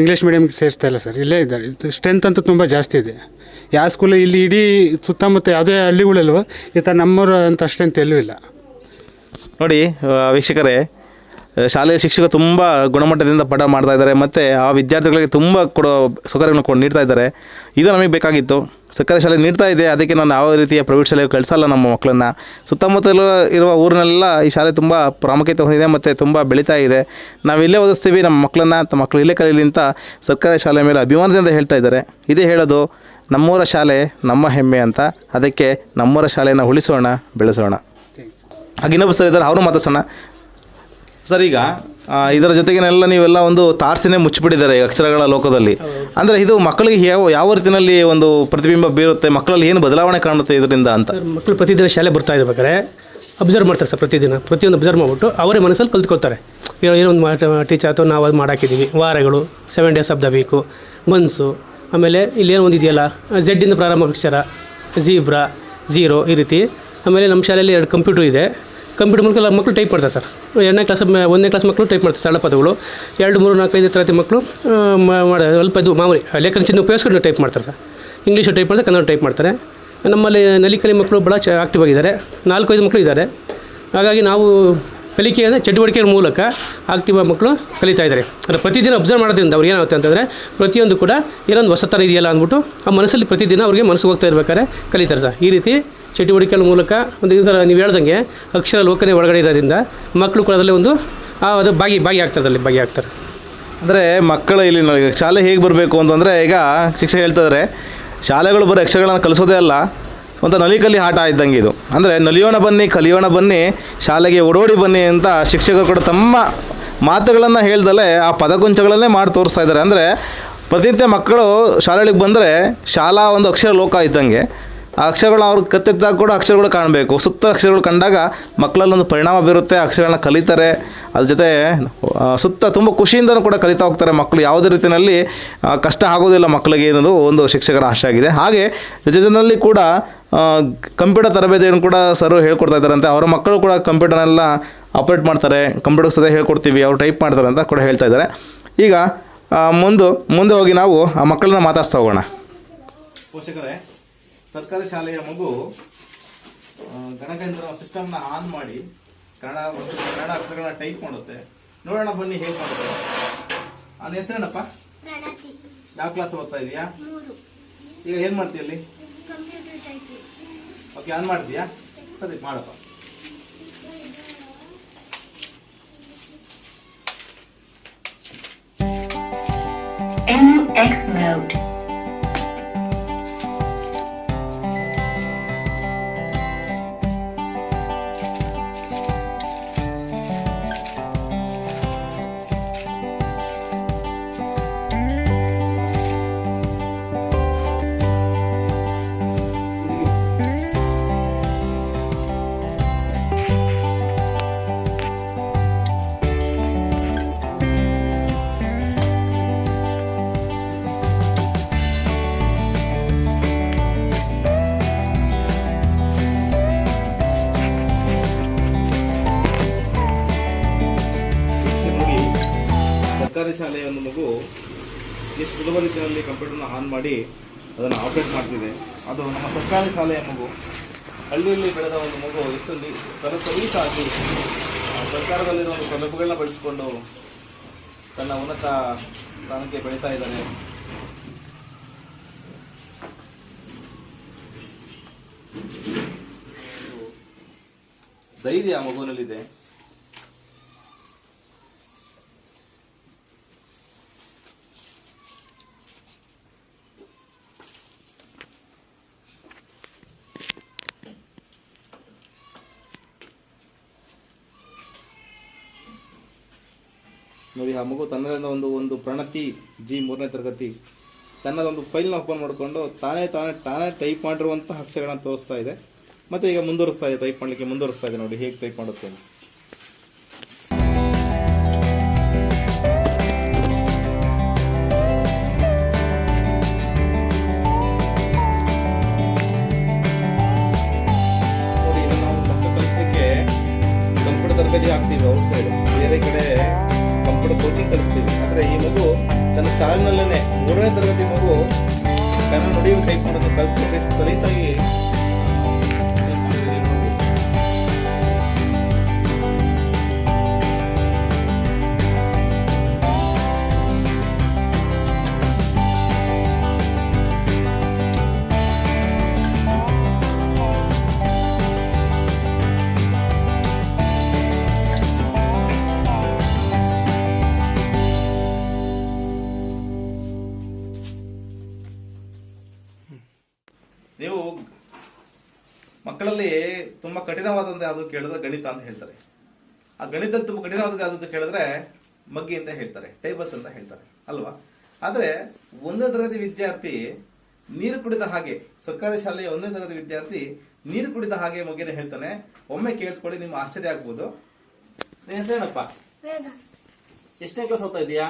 ಇಂಗ್ಲೀಷ್ ಮೀಡಿಯಮ್ಗೆ ಸೇರಿಸ್ತಾ ಇಲ್ಲ ಸರ್. ಇಲ್ಲೇ ಇದ್ದಾರೆ. ಸ್ಟ್ರೆಂತ್ ಅಂತೂ ತುಂಬ ಜಾಸ್ತಿ ಇದೆ. ಯಾವ ಸ್ಕೂಲು ಇಲ್ಲಿ ಇಡೀ ಸುತ್ತಮುತ್ತ ಯಾವುದೇ ಹಳ್ಳಿಗಳಲ್ಲೂ ಈ ಥರ ನಮ್ಮೂರು ಅಂತ ಸ್ಟ್ರೆಂತ್ ಎಲ್ಲೂ ಇಲ್ಲ. ನೋಡಿ ವೀಕ್ಷಕರೇ ಶಾಲೆಯ ಶಿಕ್ಷಕರು ತುಂಬ ಗುಣಮಟ್ಟದಿಂದ ಪಾಠ ಮಾಡ್ತಾ ಇದ್ದಾರೆ ಮತ್ತು ಆ ವಿದ್ಯಾರ್ಥಿಗಳಿಗೆ ತುಂಬ ಕೊಡೋ ಸೌಕರ್ಯಗಳನ್ನು ಕೊಡು, ನೀಡ್ತಾ ಇದ್ದಾರೆ. ಇದು ನಮಗೆ ಬೇಕಾಗಿತ್ತು. ಸರ್ಕಾರಿ ಶಾಲೆ ನೀಡ್ತಾ ಇದೆ. ಅದಕ್ಕೆ ನಾನು ಯಾವ ರೀತಿಯ ಪ್ರೈವೇಟ್ ಶಾಲೆಗೆ ಕಳಿಸಲ್ಲ ನಮ್ಮ ಮಕ್ಕಳನ್ನು. ಸುತ್ತಮುತ್ತಲು ಇರುವ ಊರಿನೆಲ್ಲ ಈ ಶಾಲೆ ತುಂಬ ಪ್ರಾಮುಖ್ಯತೆ ಹೊಂದಿದೆ ಮತ್ತು ತುಂಬ ಬೆಳೀತಾ ಇದೆ. ನಾವು ಇಲ್ಲೇ ಓದಿಸ್ತೀವಿ. ನಮ್ಮ ಮಕ್ಕಳನ್ನ, ತಮ್ಮ ಮಕ್ಕಳು ಇಲ್ಲೇ ಕಲೀಲಿ ಅಂತ ಸರ್ಕಾರಿ ಶಾಲೆ ಮೇಲೆ ಅಭಿಮಾನದಿಂದ ಹೇಳ್ತಾ ಇದ್ದಾರೆ. ಇದೇ ಹೇಳೋದು, ನಮ್ಮೂರ ಶಾಲೆ ನಮ್ಮ ಹೆಮ್ಮೆ ಅಂತ. ಅದಕ್ಕೆ ನಮ್ಮೂರ ಶಾಲೆಯನ್ನು ಉಳಿಸೋಣ, ಬೆಳೆಸೋಣ. ಹಾಗೆ ಇನ್ನೊಬ್ಬ ಸರ್ ಇದ್ದಾರೆ. ಅವರು ಮಾತಾಡ್ಸೋಣ. ಸರ್ ಈಗ ಆ, ಇದರ ಜೊತೆಗೇನೆಲ್ಲ ನೀವೆಲ್ಲ ಒಂದು ತಾರ್ಸಿನೇ ಮುಚ್ಚಿಬಿಟ್ಟಿದ್ದಾರೆ ಈ ಅಕ್ಷರಗಳ ಲೋಕದಲ್ಲಿ. ಅಂದರೆ ಇದು ಮಕ್ಕಳಿಗೆ ಯಾವ ಯಾವ ರೀತಿಯಲ್ಲಿ ಒಂದು ಪ್ರತಿಬಿಂಬ ಬೀರುತ್ತೆ? ಮಕ್ಕಳಲ್ಲಿ ಏನು ಬದಲಾವಣೆ ಕಾಣುತ್ತೆ ಇದರಿಂದ ಅಂತ? ಸರ್ ಮಕ್ಕಳು ಪ್ರತಿದಿನ ಶಾಲೆ ಬರ್ತಾ ಇರ್ಬೇಕಾದ್ರೆ ಅಬ್ಸರ್ವ್ ಮಾಡ್ತಾರೆ ಸರ್ ಪ್ರತಿದಿನ ಪ್ರತಿಯೊಂದು ಅಬ್ಸರ್ವ್ ಮಾಡಿಬಿಟ್ಟು ಅವರೇ ಮನಸ್ಸಲ್ಲಿ ಕಲ್ತ್ಕೊಳ್ತಾರೆ. ಏನೋ ಏನೋ ಒಂದು ಟೀಚರ್ ಅಥವಾ ನಾವು ಅದು ಮಾಡಾಕಿದ್ದೀವಿ. ವಾರಗಳು seven days of the week ಮನ್ಸು ಆಮೇಲೆ ಇಲ್ಲೇನೋ ಒಂದು ಇದೆಯಲ್ಲ ಝೆಡ್ಡಿಂದ ಪ್ರಾರಂಭ ಅಕ್ಷರ ಝೀಬ್ರಾ ಝೀರೋ ಈ ರೀತಿ. ಆಮೇಲೆ ನಮ್ಮ ಶಾಲೆಯಲ್ಲಿ ಎರಡು ಕಂಪ್ಯೂಟರ್ ಇದೆ. ಕಂಪ್ಯೂಟರ್ ಮೂಲಕ ಮಕ್ಕಳು ಟೈಪ್ ಮಾಡ್ತಾರೆ ಸರ್. ಎರಡನೇ ಕ್ಲಾಸ್ ಒಂದನೇ ಕ್ಲಾಸ್ ಮಕ್ಕಳು ಟೈಪ್ ಮಾಡ್ತಾರೆ ಸರಳ ಪದಗಳು. ಎರಡು, ಮೂರು ನಾಲ್ಕೈದು ತರಗತಿ ಮಕ್ಕಳು ಮಾಡಿ ಸ್ವಲ್ಪ ಇದು ಮಾಮೂಲಿ ಲೇಖನ ಚಿನ್ನ ಉಪಯೋಗಿಸ್ಕೊಂಡು ಟೈಪ್ ಮಾಡ್ತಾರೆ ಸರ್. ಇಂಗ್ಲೀಷು ಟೈಪ್ ಮಾಡ್ತಾರೆ, ಕನ್ನಡ ಟೈಪ್ ಮಾಡ್ತಾರೆ. ನಮ್ಮಲ್ಲಿ ನಲಿಕಲಿ ಮಕ್ಕಳು ಭಾಳ ಚ ಆಕ್ಟಿವ್ ಆಗಿದ್ದಾರೆ ನಾಲ್ಕೈದು ಮಕ್ಕಳು ಇದ್ದಾರೆ. ಹಾಗಾಗಿ ನಾವು ಕಲಿಕೆ ಅಂದರೆ ಚಟುವಟಿಕೆ ಮೂಲಕ ಆಕ್ಟಿವ್ ಮಕ್ಕಳು ಕಲಿತಾ ಇದ್ದಾರೆ. ಅಂದರೆ ಪ್ರತಿದಿನ ಅಬ್ಸರ್ವ್ ಮಾಡೋದ್ರಿಂದ ಅವ್ರಿಗೆ ಏನಾಗುತ್ತೆ ಅಂತಂದರೆ ಪ್ರತಿಯೊಂದು ಕೂಡ ಏನೊಂದು ಹೊಸತನ ಇದೆಯಲ್ಲ ಅಂದ್ಬಿಟ್ಟು ಆ ಮನಸ್ಸಲ್ಲಿ ಪ್ರತಿದಿನ ಅವ್ರಿಗೆ ಮನಸ್ಸು ಹೋಗ್ತಾ ಇರ್ಬೇಕಾದ್ರೆ ಕಲಿತಾರೆ ಸರ್. ಈ ರೀತಿ ಚಟುವಟಿಕೆಗಳ ಮೂಲಕ ಒಂದು ಇದರ ನೀವು ಹೇಳ್ದಂಗೆ ಅಕ್ಷರ ಲೋಕನೆ ಒಳಗಡೆ ಇರೋದ್ರಿಂದ ಮಕ್ಕಳು ಕೂಡ ಅದರಲ್ಲಿ ಒಂದು ಅದು ಭಾಗಿ ಭಾಗಿ ಆಗ್ತಾರೆ ಅದರಲ್ಲಿ, ಭಾಗಿ ಆಗ್ತಾರೆ. ಅಂದರೆ ಮಕ್ಕಳು ಇಲ್ಲಿ ಶಾಲೆ ಹೇಗೆ ಬರಬೇಕು ಅಂತಂದರೆ ಈಗ ಶಿಕ್ಷಕ ಹೇಳ್ತಿದ್ದಾರೆ ಶಾಲೆಗಳು ಬರೋ ಅಕ್ಷರಗಳನ್ನು ಕಲಿಸೋದೇ ಅಲ್ಲ ಒಂದು ನಲಿಕಲ್ಲಿ ಆಟ ಇದ್ದಂಗೆ ಇದು. ಅಂದರೆ ನಲಿಯೋಣ ಬನ್ನಿ, ಕಲಿಯೋಣ ಬನ್ನಿ, ಶಾಲೆಗೆ ಓಡೋಡಿ ಬನ್ನಿ ಅಂತ ಶಿಕ್ಷಕರು ಕೂಡ ತಮ್ಮ ಮಾತುಗಳನ್ನು ಹೇಳ್ದಲೇ ಆ ಪದಗುಂಚಗಳನ್ನೇ ಮಾಡಿ ತೋರಿಸ್ತಾ ಇದ್ದಾರೆ. ಅಂದರೆ ಪ್ರತಿನಿತ್ಯ ಮಕ್ಕಳು ಶಾಲೆಗಳಿಗೆ ಬಂದರೆ ಶಾಲಾ ಒಂದು ಅಕ್ಷರ ಲೋಕ ಇದ್ದಂಗೆ. ಆ ಅಕ್ಷರಗಳು ಅವ್ರು ಕತ್ತಿದ್ದಾಗ ಕೂಡ ಅಕ್ಷರಗಳು ಕಾಣಬೇಕು. ಸುತ್ತ ಅಕ್ಷರಗಳು ಕಂಡಾಗ ಮಕ್ಕಳಲ್ಲಿ ಒಂದು ಪರಿಣಾಮ ಬೀರುತ್ತೆ, ಅಕ್ಷರಗಳನ್ನ ಕಲಿತಾರೆ. ಅದ್ರ ಜೊತೆ ಸುತ್ತ ತುಂಬ ಖುಷಿಯಿಂದನೂ ಕೂಡ ಕಲಿತಾ ಹೋಗ್ತಾರೆ ಮಕ್ಕಳು ಯಾವುದೇ ರೀತಿಯಲ್ಲಿ ಕಷ್ಟ ಆಗೋದಿಲ್ಲ ಮಕ್ಕಳಿಗೆ ಅನ್ನೋದು ಒಂದು ಶಿಕ್ಷಕರ ಆಶೆ ಆಗಿದೆ. ಹಾಗೆ ಜೊತೆಯಲ್ಲಿ ಕೂಡ ಕಂಪ್ಯೂಟರ್ ತರಬೇತಿಯನ್ನು ಕೂಡ ಸರ್ ಹೇಳ್ಕೊಡ್ತಾ ಇದ್ದಾರಂತೆ. ಅವರ ಮಕ್ಕಳು ಕೂಡ ಕಂಪ್ಯೂಟರ್ನೆಲ್ಲ ಆಪ್ರೇಟ್ ಮಾಡ್ತಾರೆ. ಕಂಪ್ಯೂಟರ್ ಸದಾ ಹೇಳ್ಕೊಡ್ತೀವಿ, ಅವ್ರು ಟೈಪ್ ಮಾಡ್ತಾರೆ ಅಂತ ಕೂಡ ಹೇಳ್ತಾ ಇದ್ದಾರೆ. ಈಗ ಮುಂದೆ ಮುಂದೆ ಹೋಗಿ ನಾವು ಆ ಮಕ್ಕಳನ್ನ ಮಾತಾಡ್ತಾ ಹೋಗೋಣ. ಪೋಷಕರೇ ಸರ್ಕಾರಿ ಶಾಲೆಯ ಮಗು ಗಣಕಯಂತ್ರ ಸಿಸ್ಟಮ್ನ ಆನ್ ಮಾಡಿ ಕನ್ನಡ ಒಂದು ಕನ್ನಡ ಅಕ್ಷರಗಳನ್ನ ಟೈಪ್ ಮಾಡುತ್ತೆ. ನೋಡೋಣ ಬನ್ನಿ ಹೇಗೆ ಮಾಡುತ್ತೆ. ಅವನ ಹೆಸರೇನಪ್ಪ? ಪ್ರಣತಿ. ಯಾವ ಕ್ಲಾಸ್ ಓದ್ತಾ ಇದೀಯಾ? ಈಗ ಏನು ಮಾಡ್ತೀಯ ಅಲ್ಲಿ? ಕಂಪ್ಯೂಟರ್ ಟೈಪಿಂಗ್ ಓಕೆ ಆನ್ ಮಾಡ್ತೀಯಾ? ಸರಿ ಮಾಡಪ್ಪ. Mode. ಶಾಲೆಯ ಒಂದು ಮಗು ಎಷ್ಟು ಸುಲಭ ರೀತಿಯಲ್ಲಿ ಕಂಪ್ಯೂಟರ್ನ ಆನ್ ಮಾಡಿ ಅದನ್ನು ಆಪರೇಟ್ ಮಾಡ್ತಿದೆ. ಅದು ನಮ್ಮ ಸರ್ಕಾರಿ ಶಾಲೆಯ ಮಗು. ಹಳ್ಳಿಯಲ್ಲಿ ಬೆಳೆದ ಒಂದು ಮಗು ಎಷ್ಟೊಂದು ತನ್ನ ಸರ ಸಲೀಸಾಗಿ ಆ, ಸರ್ಕಾರದಲ್ಲಿರೋ ಒಂದು ಸೌಲಭ್ಯಗಳನ್ನ ಬಳಸಿಕೊಂಡು ತನ್ನ ಉನ್ನತ ಸ್ಥಾನಕ್ಕೆ ಬೆಳೀತಾ ಇದ್ದಾನೆ. ಧೈರ್ಯ ಮಗುವಿನಲ್ಲಿದೆ. ಆ ಮಗು ತನ್ನದೇ ಒಂದು ಒಂದು ಪ್ರಣತಿ ಜಿ ಮೂರನೇ ತರಗತಿ, ತನ್ನದೊಂದು ಫೈಲ್ನ ಓಪನ್ ಮಾಡಿಕೊಂಡು ತಾನೇ ತಾನೇ ತಾನೇ ಟೈಪ್ ಮಾಡಿರುವಂತಹ ಅಕ್ಷರಗಳನ್ನ ತೋರಿಸ್ತಾ ಇದೆ. ಮತ್ತೆ ಈಗ ಮುಂದುವರಿಸ್ತಾ ಇದೆ, ಟೈಪ್ ಮಾಡಲಿಕ್ಕೆ ಮುಂದುವರಿಸ್ತಾ ಇದೆ ನೋಡಿ, ಹೇಗೆ ಟೈಪ್ ಮಾಡುತ್ತೆ ಕಂಪ್ಯೂಟರ್ ತರಬೇತಿ ಹಾಕ್ತೀವಿ ಔಟ್ ಸೈಡ್ ಬೇರೆ ಕಡೆ ಕಂಪ್ಯೂಟರ್ ಕೋಚಿಂಗ್ ಕಲಿಸ್ತೀವಿ. ಆದರೆ ಈ ಮಗು ತನ್ನ ಸಾಲಿನಲ್ಲೇ ಮೂರನೇ ತರಗತಿ ಮಗು ಕನ್ನಡ ನುಡಿಯುವ ಟೈಪ್ ಮಾಡೋದು ಕಲ್ತ್ಕೊಂಡು ಸಲೀಸಾಗಿ ನೀವು ಮಕ್ಕಳಲ್ಲಿ ತುಂಬ ಕಠಿಣವಾದಂತ ಯಾವುದು ಕೇಳಿದ್ರೆ ಗಣಿತ ಅಂತ ಹೇಳ್ತಾರೆ. ಆ ಗಣಿತದಲ್ಲಿ ತುಂಬ ಕಠಿಣವಾದದ್ದು ಯಾವುದು ಕೇಳಿದ್ರೆ ಮಗ್ಗಿ ಅಂತ ಹೇಳ್ತಾರೆ ಟೇಬಲ್ಸ್ ಅಂತ ಹೇಳ್ತಾರೆ ಅಲ್ವಾ? ಆದರೆ ಒಂದನೇ ತರಗತಿ ವಿದ್ಯಾರ್ಥಿ ನೀರು ಕುಡಿದ ಹಾಗೆ ಸರ್ಕಾರಿ ಶಾಲೆಯ ಒಂದನೇ ತರಗತಿ ವಿದ್ಯಾರ್ಥಿ ನೀರು ಕುಡಿದ ಹಾಗೆ ಮಗ್ಗಿನ ಹೇಳ್ತಾನೆ. ಒಮ್ಮೆ ಕೇಳಿಸ್ಕೊಳ್ಳಿ ನಿಮ್ಗೆ ಆಶ್ಚರ್ಯ ಆಗ್ಬೋದು. ಹೆಸರೇನಪ್ಪ ಎಷ್ಟನೇ ಕ್ಲಾಸ್ ಓದ್ತಾ ಇದೀಯಾ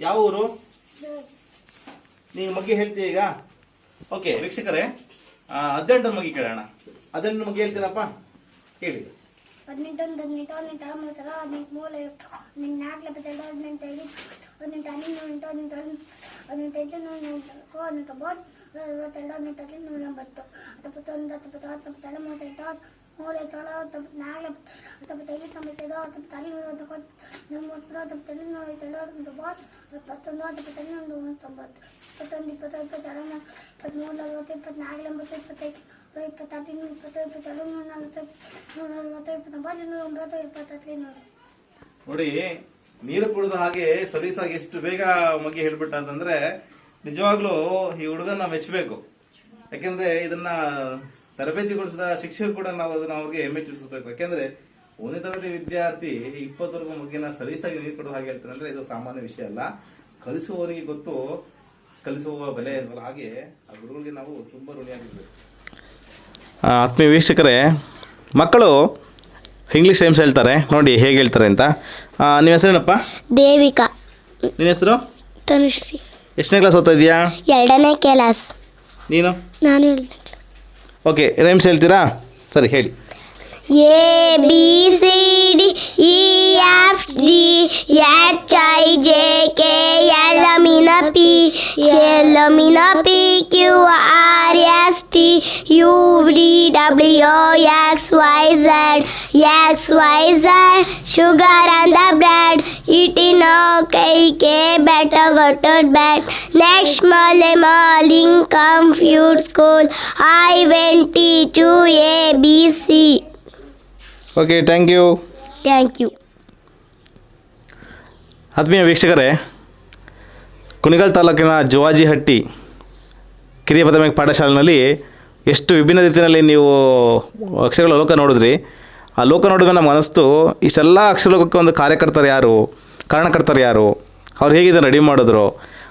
ಯಾವ ಊರು? ನೀವು ಮಗ್ಗಿ ಹೇಳ್ತೀಯ ಈಗ? ಓಕೆ, ವೀಕ್ಷಕರೇ ಹದಿನೆಂಟು ಮಗಿ ಕೇಳೋಣ. ಹದಿನೆಂಟು ಮಗಿ ಹೇಳ್ತೀರಪ್ಪ? ಹೇಳಿ ಹದಿನೆಂಟೊಂದು ಹದಿನೆಂಟು ಹದಿನೆಂಟು ಹದಿನೆಂಟು ಹದಿನೆಂಟು ಮೂಲ ಹದಿನೆಂಟು ನಾಲ್ಕು ಎಪ್ಪತ್ತೆರಡು ಹದಿನೆಂಟು ಐದು, ಹದಿನೆಂಟು ಹದಿನೆಂಟು ಹದಿನೆಂಟು ಹದಿನೆಂಟು ಹದಿನೆಂಟು ಹದಿನೆಂಟು ಹದಿನೆಂಟು ಒಂಬತ್ತು ಹದಿನೆಂಟು ಒಂಬತ್ತು ಅರವತ್ತೆರಡು, ಹದಿನೆಂಟು ಹದಿನೆಂಟು ನೂರ ಎಂಬತ್ತು ಹತ್ತೊಂಬತ್ತೊಂದು ಮೂಲೆ ತೊಳ ತಪ್ಪು ನಾಳೆ ತಪ್ಪು ತಲೆ ತಮ್ಮ ತೆಡೋ ತಪ್ಪು ತಲೆ ನೋವು ತಪ್ಪು ನಮ್ಮ ಪುರ ತಪ್ಪು ತಲೆ ನೋವು ತೆಡೋ ತೊಂಬತ್ತು ಇಪ್ಪತ್ತೊಂದು ತಪ್ಪು ತಲೆ ಒಂದು ಇಪ್ಪತ್ತೊಂದು ಇಪ್ಪತ್ತು ಇಪ್ಪತ್ತೆರಡು ಇಪ್ಪತ್ತ್ಮೂರು ನಲವತ್ತು ಇಪ್ಪತ್ನಾಲ್ಕು ಎಂಬತ್ತು, ಇಪ್ಪತ್ತೈದು ಇಪ್ಪತ್ತಾರು ಇಪ್ಪತ್ತು ಇಪ್ಪತ್ತೆರಡು ನೂರ ನಲವತ್ತು ನೂರ ನಲವತ್ತು ಇಪ್ಪತ್ತೊಂಬತ್ತು ಒಂದು ಒಂಬತ್ತು ಇಪ್ಪತ್ತತ್ತು ನೂರು. ನೋಡಿ, ನೀರು ಕುಡಿದ ಹಾಗೆ ಸಲೀಸಾಗಿ ಎಷ್ಟು ಬೇಗ ಮಗಿ ಹೇಳ್ಬಿಟ್ಟ ಅಂತಂದ್ರೆ ನಿಜವಾಗ್ಲೂ ಈ ಹುಡುಗನ ಮೆಚ್ಚಬೇಕು. ಯಾಕೆಂದ್ರೆ ಇದನ್ನ ತರಬೇತಿಗೊಳಿಸಿದ ಶಿಕ್ಷಕರು ಕೂಡ ನಾವು ಅದನ್ನ ಅವ್ರಿಗೆ ಮೆಚ್ಚಿಸಬೇಕು ಯಾಕೆಂದ್ರೆ ಒಂದನೇ ತರಗತಿ ವಿದ್ಯಾರ್ಥಿ ಇಪ್ಪತ್ತವರೆಗೂ ಮಗಿನ ಸಲೀಸಾಗಿ ನೀರು ಕೊಡೋದು ಹಾಗೆ ಹೇಳ್ತಾರೆ ಅಂದ್ರೆ ಇದು ಸಾಮಾನ್ಯ ವಿಷಯ ಅಲ್ಲ. ಕಲಿಸುವವನಿಗೆ ಗೊತ್ತು ಕಲಿಸುವ ಬೆಲೆ ಅಲ್ವಲ್ಲ ಹಾಗೆ ಆ ಗುರುಗಳಿಗೆ ನಾವು ತುಂಬಾ ಋಣಿಯಾಗಿರ್ಬೇಕು. ಆತ್ಮೀಯ ವೀಕ್ಷಕರೇ ಮಕ್ಕಳು ಇಂಗ್ಲಿಷ್ ಟೈಮ್ಸ್ ಹೇಳ್ತಾರೆ. ನೋಡಿ ಹೇಗೆ ಹೇಳ್ತಾರೆ ಅಂತ. ನಿಮ್ಮ ಹೆಸರೇನಪ್ಪ? ದೇವಿಕಾ. ನಿನ್ನ ಹೆಸರು? ತನುಶ್ರೀ. ಎಷ್ಟನೇ ಕ್ಲಾಸ್ ಓದ್ತಾ ಇದೆಯಾ? ಎರಡನೇ ಕ್ಲಾಸ್ ನೀನು? ನಾನು ಎರಡನೇ ಓಕೆ ರೈಮ್ಸ್ ಹೇಳ್ತೀರಾ? ಸರಿ ಹೇಳಿ. A B C D E F G H I J K L M N P L M N P Q R S T U D W X Y Z X Y Z sugar on the bread ಇಟಿನ ಕೈಗೆ ಬೆಟ ಗೊಟ್ಟಡ್ bat next ಮಲೆ morning ಕಂಫ್ಯೂಟ್ school I went to A B C okay thank you thank you ಆತ್ಮೀಯ ವೀಕ್ಷಕರೇ ಕುಣಿಗಲ್ ತಾಲೂಕಿನ ಜುವಾಜಿಹಟ್ಟಿ ಕಿರಿಯ ಪ್ರಾಥಮಿಕ ಪಾಠಶಾಲೆಯಲ್ಲಿ ಎಷ್ಟು ವಿಭಿನ್ನ ರೀತಿಯಲ್ಲಿ ನೀವು ಅಕ್ಷರಗಳ ಲೋಕ ನೋಡಿದ್ರಿ ಆ ಲೋಕ ನೋಡಿದ್ರೆ ನಮ್ಗೆ ಅನಿಸ್ತು ಇಷ್ಟೆಲ್ಲ ಅಕ್ಷರ ಲೋಕಕ್ಕೆ ಒಂದು ಕಾರ್ಯಕರ್ತರು ಯಾರು ಕಾರಣಕರ್ತರು ಯಾರು ಅವ್ರು ಹೇಗಿದೆ ರೆಡಿ ಮಾಡಿದ್ರು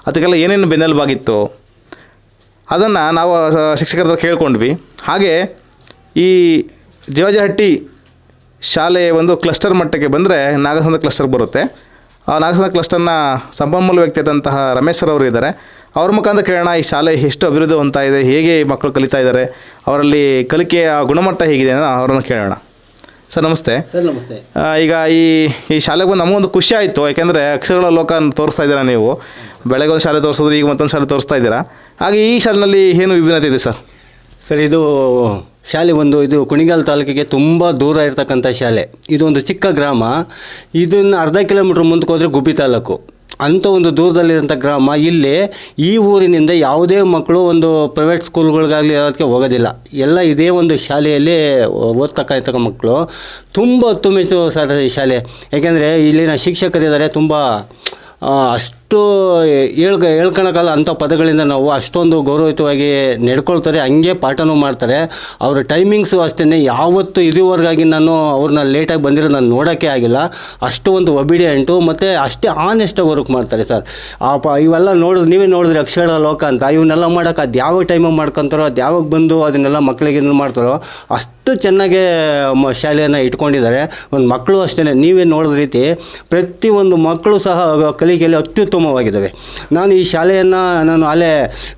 ಅದಕ್ಕೆಲ್ಲ ಏನೇನು ಬೆನ್ನೆಲುಬಾಗಿತ್ತು ಅದನ್ನು ನಾವು ಶಿಕ್ಷಕರ ಕೇಳ್ಕೊಂಡ್ವಿ. ಹಾಗೆ ಈ ಜೀವಾಜಿಹಟ್ಟಿ ಶಾಲೆ ಒಂದು ಕ್ಲಸ್ಟರ್ ಮಟ್ಟಕ್ಕೆ ಬಂದರೆ ನಾಗಸಂದ ಕ್ಲಸ್ಟರ್ ಬರುತ್ತೆ. ಆ ನಾಗಸಂದ ಕ್ಲಸ್ಟರ್ನ ಸಂಪನ್ಮೂಲ ವ್ಯಕ್ತಿ ಆದಂತಹ ರಮೇಶ್ ಸರ್ ಅವರು ಇದ್ದಾರೆ. ಅವ್ರ ಮುಖಾಂತರ ಕೇಳೋಣ ಈ ಶಾಲೆ ಎಷ್ಟು ಅಭಿವೃದ್ಧಿ ಹೊಂದ್ತಾ ಇದೆ ಹೇಗೆ ಈ ಮಕ್ಕಳು ಕಲಿತಾ ಇದ್ದಾರೆ ಅವರಲ್ಲಿ ಕಲಿಕೆಯ ಗುಣಮಟ್ಟ ಹೇಗಿದೆ ಅನ್ನೋ ಅವರನ್ನು ಕೇಳೋಣ. ಸರ್ ನಮಸ್ತೆ. ಸರ್ ನಮಸ್ತೆ. ಈಗ ಈ ಈ ಶಾಲೆಗೆ ಬಂದು ನಮಗೊಂದು ಖುಷಿ ಆಯಿತು ಯಾಕೆಂದರೆ ಅಕ್ಷರಗಳ ಲೋಕ ತೋರಿಸ್ತಾ ಇದ್ದೀರಾ ನೀವು. ಬೆಳಗ್ಗೆ ಒಂದು ಶಾಲೆ ತೋರಿಸಿದ್ರೆ ಈಗ ಮತ್ತೊಂದು ಶಾಲೆ ತೋರಿಸ್ತಾ ಇದ್ದೀರಾ. ಹಾಗೆ ಈ ಶಾಲೆನಲ್ಲಿ ಏನು ವಿಭಿನ್ನತೆ ಇದೆ ಸರ್? ಸರ್ ಇದು ಶಾಲೆ ಒಂದು ಇದು ಕುಣಿಗಲ್ ತಾಲೂಕಿಗೆ ತುಂಬ ದೂರ ಇರತಕ್ಕಂಥ ಶಾಲೆ. ಇದು ಒಂದು ಚಿಕ್ಕ ಗ್ರಾಮ. ಇದನ್ನು ಅರ್ಧ ಕಿಲೋಮೀಟ್ರ್ ಮುಂದಕ್ಕೆ ಹೋದರೆ ಗುಬ್ಬಿ ತಾಲೂಕು. ಅಂಥ ಒಂದು ದೂರದಲ್ಲಿರೋಂಥ ಗ್ರಾಮ ಇಲ್ಲಿ ಈ ಊರಿನಿಂದ ಯಾವುದೇ ಮಕ್ಕಳು ಒಂದು ಪ್ರೈವೇಟ್ ಸ್ಕೂಲ್ಗಳಿಗಾಗಲಿ ಅದಕ್ಕೆ ಹೋಗೋದಿಲ್ಲ. ಎಲ್ಲ ಇದೇ ಒಂದು ಶಾಲೆಯಲ್ಲಿ ಓದ್ತಕ್ಕಂಥ ಮಕ್ಕಳು. ತುಂಬ ತುಂಬಿಸು ಸರ್ ಈ ಶಾಲೆ. ಯಾಕೆಂದರೆ ಇಲ್ಲಿನ ಶಿಕ್ಷಕರಿದ್ದಾರೆ ತುಂಬ ಆ, ಅಷ್ಟು ಹೇಳ್ಕ ಹೇಳ್ಕೊಳಕ್ಕಲ್ಲ ಅಂಥ ಪದಗಳಿಂದ ನಾವು ಅಷ್ಟೊಂದು ಗೌರವಯುತವಾಗಿ ನಡ್ಕೊಳ್ತಾರೆ, ಹಂಗೆ ಪಾಠನೂ ಮಾಡ್ತಾರೆ. ಅವರ ಟೈಮಿಂಗ್ಸು ಅಷ್ಟೇ ಯಾವತ್ತು ಇದುವರೆಗಾಗಿ ನಾನು ಅವ್ರನ್ನ ಲೇಟಾಗಿ ಬಂದಿರೋ ನಾನು ನೋಡೋಕ್ಕೆ ಆಗಿಲ್ಲ. ಅಷ್ಟು ಒಂದು ಒಬಿಡಿಯೆಂಟು ಮತ್ತು ಅಷ್ಟೇ ಆನೆಸ್ಟಾಗಿ ವರ್ಕ್ ಮಾಡ್ತಾರೆ ಸರ್. ಆ ಪ, ಇವೆಲ್ಲ ನೋಡಿದ್ರೆ ನೀವೇ ನೋಡಿದ್ರೆ ಅಕ್ಷರ ಲೋಕ ಅಂತ. ಇವನ್ನೆಲ್ಲ ಮಾಡೋಕೆ ಅದು ಯಾವ ಟೈಮಿಗೆ ಮಾಡ್ಕೊತಾರೋ, ಅದು ಯಾವಾಗ ಬಂದು ಅದನ್ನೆಲ್ಲ ಮಕ್ಕಳಿಗೆ ಮಾಡ್ತಾರೋ, ಅಷ್ಟು ಚೆನ್ನಾಗೇ ಮ, ಶಾಲೆಯನ್ನು ಇಟ್ಕೊಂಡಿದ್ದಾರೆ. ಒಂದು ಮಕ್ಕಳು ಅಷ್ಟೇ ನೀವೇ ನೋಡಿದ ರೀತಿ ಪ್ರತಿಯೊಂದು ಮಕ್ಕಳು ಸಹ, ಕಲಿಕೆಯಲ್ಲಿ ಅತ್ಯುತ್ತಮವಾಗಿದ್ದಾವೆ ನಾನು ಈ ಶಾಲೆಯನ್ನು ನಾನು ಅಲ್ಲೇ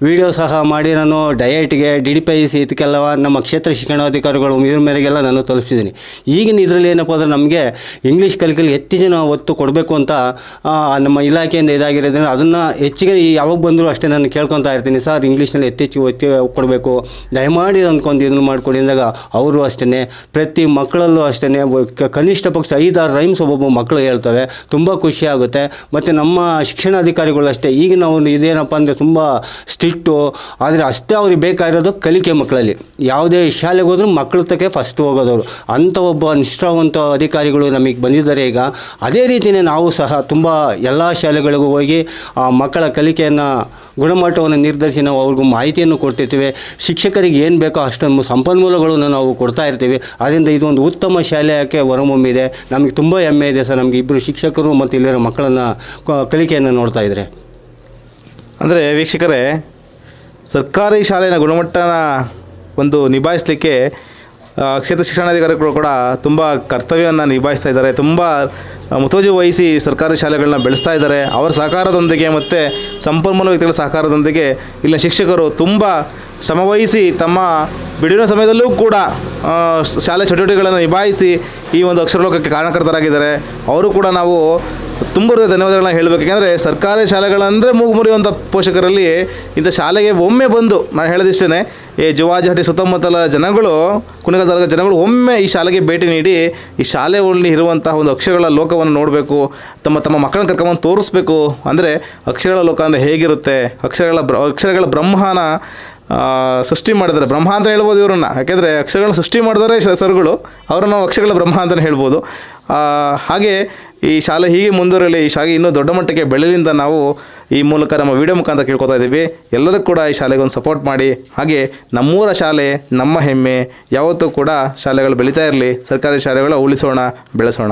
ವಿಡಿಯೋ ಸಹ ಮಾಡಿ ನಾನು ಡಯಟ್ಗೆ ಡಿ ಡಿ ಪಿ ಸಿ ಇದಕ್ಕೆಲ್ಲ ನಮ್ಮ ಕ್ಷೇತ್ರ ಶಿಕ್ಷಣಾಧಿಕಾರಿಗಳು ಇವ್ರ ಮೇರೆಗೆಲ್ಲ ನಾನು ತಲುಪಿಸಿದ್ದೀನಿ. ಈಗಿನ ಇದರಲ್ಲಿ ಏನಪ್ಪ ಅಂದರೆ ನಮಗೆ ಇಂಗ್ಲೀಷ್ ಕಲಿಕೆಯಲ್ಲಿ ಹೆಚ್ಚಿನ ಒತ್ತು ಕೊಡಬೇಕು ಅಂತ ನಮ್ಮ ಇಲಾಖೆಯಿಂದ ಇದಾಗಿರೋದ್ರಿಂದ ಅದನ್ನು ಹೆಚ್ಚಿಗೆ ಯಾವಾಗ ಬಂದರೂ ಅಷ್ಟೇ ನಾನು ಕೇಳ್ಕೊತಾ ಇರ್ತೀನಿ. ಸರ್ ಇಂಗ್ಲೀಷ್ನಲ್ಲಿ ಹೆಚ್ಚೆಚ್ಚು ಒತ್ತಿ ಕೊಡಬೇಕು. ದಯಮಾಡಿ ಅಂದ್ಕೊಂಡು ಇದನ್ನು ಮಾಡಿಕೊಡಿ ಅಂದಾಗ ಅವರು ಅಷ್ಟೇ ಪ್ರತಿ ಮಕ್ಕಳಲ್ಲೂ ಅಷ್ಟೇ ಕನಿಷ್ಠ ಪಕ್ಷ ಐದಾರು ರೈಮ್ಸ್ ಒಬ್ಬೊಬ್ಬ ಮಕ್ಕಳು ಹೇಳ್ತವೆ. ತುಂಬ ಖುಷಿಯಾಗುತ್ತೆ ಮತ್ತು ನಮ್ಮ ಶಿಕ್ಷಣಾಧಿಕಾರಿಗಳು ಅಷ್ಟೇ ಈಗ ನಾವು ಇದೇನಪ್ಪ ಅಂದರೆ ತುಂಬ ಸ್ಟ್ರಿಕ್ಟು, ಆದರೆ ಅಷ್ಟೇ ಅವ್ರಿಗೆ ಬೇಕಾಗಿರೋದು ಕಲಿಕೆ ಮಕ್ಕಳಲ್ಲಿ. ಯಾವುದೇ ಶಾಲೆಗೆ ಹೋದ್ರೂ ಮಕ್ಕಳ ತಕ್ಕೆ ಫಸ್ಟ್ ಹೋಗೋದವರು. ಅಂಥ ಒಬ್ಬ ನಿಷ್ಠಾವಂತ ಅಧಿಕಾರಿಗಳು ನಮಗೆ ಬಂದಿದ್ದಾರೆ ಈಗ. ಅದೇ ರೀತಿಯೇ ನಾವು ಸಹ ತುಂಬ ಎಲ್ಲ ಶಾಲೆಗಳಿಗೂ ಹೋಗಿ ಆ ಮಕ್ಕಳ ಕಲಿಕೆಯನ್ನು, ಗುಣಮಟ್ಟವನ್ನು ನಿರ್ಧರಿಸಿ ನಾವು ಅವ್ರಿಗೂ ಮಾಹಿತಿಯನ್ನು ಕೊಡ್ತಿರ್ತೀವಿ. ಶಿಕ್ಷಕರಿಗೆ ಏನು ಬೇಕೋ ಅಷ್ಟೊಂದು ಸಂಪನ್ಮೂಲಗಳನ್ನು ನಾವು ಕೊಡ್ತಾ ಇರ್ತೀವಿ. ಅದರಿಂದ ಇದೊಂದು ಉತ್ತಮ ಶಾಲೆಯಕ್ಕೆ ಹೊರಹೊಮ್ಮಿದೆ. ನಮಗೆ ತುಂಬ ಹೆಮ್ಮೆ ಇದೆ ಸರ್. ನಮಗೆ ಇಬ್ಬರು ಶಿಕ್ಷಕರು ಮತ್ತು ಇಲ್ಲಿರೋ ಮಕ್ಕಳನ್ನು ಕಲಿಕೆಯನ್ನು ನೋಡ್ತಾ ಇದ್ದಾರೆ ಅಂದರೆ ವೀಕ್ಷಕರೇ, ಸರ್ಕಾರಿ ಶಾಲೆಯ ಗುಣಮಟ್ಟನ ಒಂದು ನಿಭಾಯಿಸಲಿಕ್ಕೆ ಕ್ಷೇತ್ರ ಶಿಕ್ಷಣಾಧಿಕಾರಿಗಳು ಕೂಡ ತುಂಬ ಕರ್ತವ್ಯವನ್ನು ನಿಭಾಯಿಸ್ತಾ ಇದ್ದಾರೆ. ತುಂಬ ಮುತುವರ್ಜಿ ವಹಿಸಿ ಸರ್ಕಾರಿ ಶಾಲೆಗಳನ್ನ ಬೆಳೆಸ್ತಾ ಇದ್ದಾರೆ. ಅವರ ಸಹಕಾರದೊಂದಿಗೆ ಮತ್ತು ಸಂಪನ್ಮೂಲ ವ್ಯಕ್ತಿಗಳ ಸಹಕಾರದೊಂದಿಗೆ ಇಲ್ಲಿನ ಶಿಕ್ಷಕರು ತುಂಬ ಶ್ರಮವಹಿಸಿ ತಮ್ಮ ಬಿಡುವಿನ ಸಮಯದಲ್ಲೂ ಕೂಡ ಶಾಲೆ ಚಟುವಟಿಕೆಗಳನ್ನು ನಿಭಾಯಿಸಿ ಈ ಒಂದು ಅಕ್ಷರಲೋಕಕ್ಕೆ ಕಾರಣಕರ್ತರಾಗಿದ್ದಾರೆ. ಅವರು ಕೂಡ ನಾವು ತುಂಬ ಧನ್ಯವಾದಗಳನ್ನ ಹೇಳಬೇಕು. ಯಾಕಂದರೆ ಸರ್ಕಾರಿ ಶಾಲೆಗಳಂದರೆ ಮೂಗು ಮುರಿಯುವಂಥ ಪೋಷಕರಲ್ಲಿ ಇಂಥ ಶಾಲೆಗೆ ಒಮ್ಮೆ ಬಂದು, ನಾನು ಹೇಳೋದಿಷ್ಟೇ ಈ ಜುವಾಜಹಟ್ಟಿ ಸುತ್ತಮುತ್ತಲ ಜನಗಳು, ಕುಣಿಗಲ್ ಜನಗಳು ಒಮ್ಮೆ ಈ ಶಾಲೆಗೆ ಭೇಟಿ ನೀಡಿ ಈ ಶಾಲೆ ಇರುವಂತಹ ಒಂದು ಅಕ್ಷರಗಳ ಲೋಕವನ್ನು ನೋಡಬೇಕು, ತಮ್ಮ ತಮ್ಮ ಮಕ್ಕಳನ್ನ ಕರ್ಕೊಂಬಂದು ತೋರಿಸ್ಬೇಕು. ಅಂದರೆ ಅಕ್ಷರಗಳ ಲೋಕ ಅಂದರೆ ಹೇಗಿರುತ್ತೆ? ಅಕ್ಷರಗಳ ಬ್ರ, ಅಕ್ಷರಗಳ ಬ್ರಹ್ಮನ ಸೃಷ್ಟಿ ಮಾಡಿದರೆ ಬ್ರಹ್ಮ ಅಂತ ಹೇಳ್ಬೋದು ಇವರನ್ನ. ಯಾಕೆಂದರೆ ಅಕ್ಷರಗಳನ್ನ ಸೃಷ್ಟಿ ಮಾಡಿದವರೇ ಸರ್ಗಳು. ಅವರನ್ನು ನಾವು ಅಕ್ಷರಗಳ ಬ್ರಹ್ಮ ಅಂತಲೇ ಹೇಳ್ಬೋದು. ಹಾಗೆ ಈ ಶಾಲೆ ಹೀಗೆ ಮುಂದುವರಲಿ ಈ ಶಾಲೆ ಇನ್ನೂ ದೊಡ್ಡ ಮಟ್ಟಕ್ಕೆ ಬೆಳೆಯಲಿಂದ ನಾವು ಈ ಮೂಲಕ ನಮ್ಮ ವಿಡಿಯೋ ಮುಖಾಂತರ ಕೇಳ್ಕೊತಾ ಇದ್ದೀವಿ. ಎಲ್ಲರೂ ಕೂಡ ಈ ಶಾಲೆಗೆ ಒಂದು ಸಪೋರ್ಟ್ ಮಾಡಿ. ಹಾಗೆ ನಮ್ಮೂರ ಶಾಲೆ, ನಮ್ಮ ಹೆಮ್ಮೆ, ಯಾವತ್ತೂ ಕೂಡ ಶಾಲೆಗಳು ಬೆಳೀತಾ ಇರಲಿ. ಸರ್ಕಾರಿ ಶಾಲೆಗಳ ಉಳಿಸೋಣ, ಬೆಳೆಸೋಣ.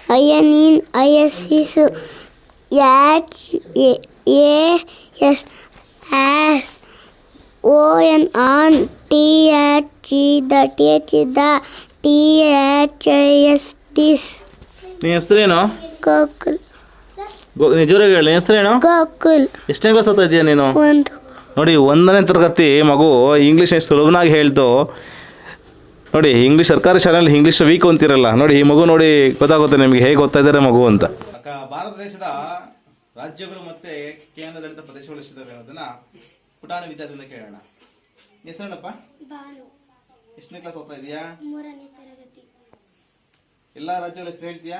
iron in ISIS H A S S O N on T H G the T H the T H I S this ನಿನ್ನ ಹೆಸರೇನು? Gokul ನಿಜವಾಗಿ ಹೇಳಿ ಹೆಸರೇನು? ಗೋಕುಲ್. ಎಷ್ಟನೇ ಕ್ಲಾಸ್ ಓದ್ತಾ ಇದೆಯಾ ನೀನು? ಒಂದು. ನೋಡಿ ಒಂದನೇ ತರಗತಿ ಮಗು ಇಂಗ್ಲೀಷ್ ಸುಲಭನಾಗಿ ಹೇಳ್ತು ನೋಡಿ ಇಂಗ್ಲೀಷ್ ಸರ್ಕಾರಿ ಶಾಲೆಯಲ್ಲಿ ಇಂಗ್ಲೀಷ್ ವೀಕ್ ಅಂತಿರಲ್ಲ ನೋಡಿ ಈ ಮಗು ನೋಡಿ ಗೊತ್ತಾಗುತ್ತೆ ನಿಮಗೆ ಹೇಗೆ ಓದ್ತಾ ಇದ್ದಾರೆ ಮಗು ಅಂತ. ಭಾರತ ದೇಶದ ರಾಜ್ಯಗಳು ಮತ್ತೆ ಕೇಂದ್ರಾಡಳಿತ ಪ್ರದೇಶಗಳು ಎಷ್ಟಿದ್ದಾವೆ ಅನ್ನೋದನ್ನ ಪುಟಾಣಿ ವಿದ್ಯಾರ್ಥಿಯಿಂದ ಕೇಳೋಣ. ಹೆಸರೇನಪ್ಪ? ಬಾನು. ಎಷ್ಟನೇ ಕ್ಲಾಸ್ ಓದ್ತಾ ಇದೆಯಾ? ಎಲ್ಲ ರಾಜ್ಯಗಳ ಹೆಸರು ಹೇಳ್ತೀಯಾ?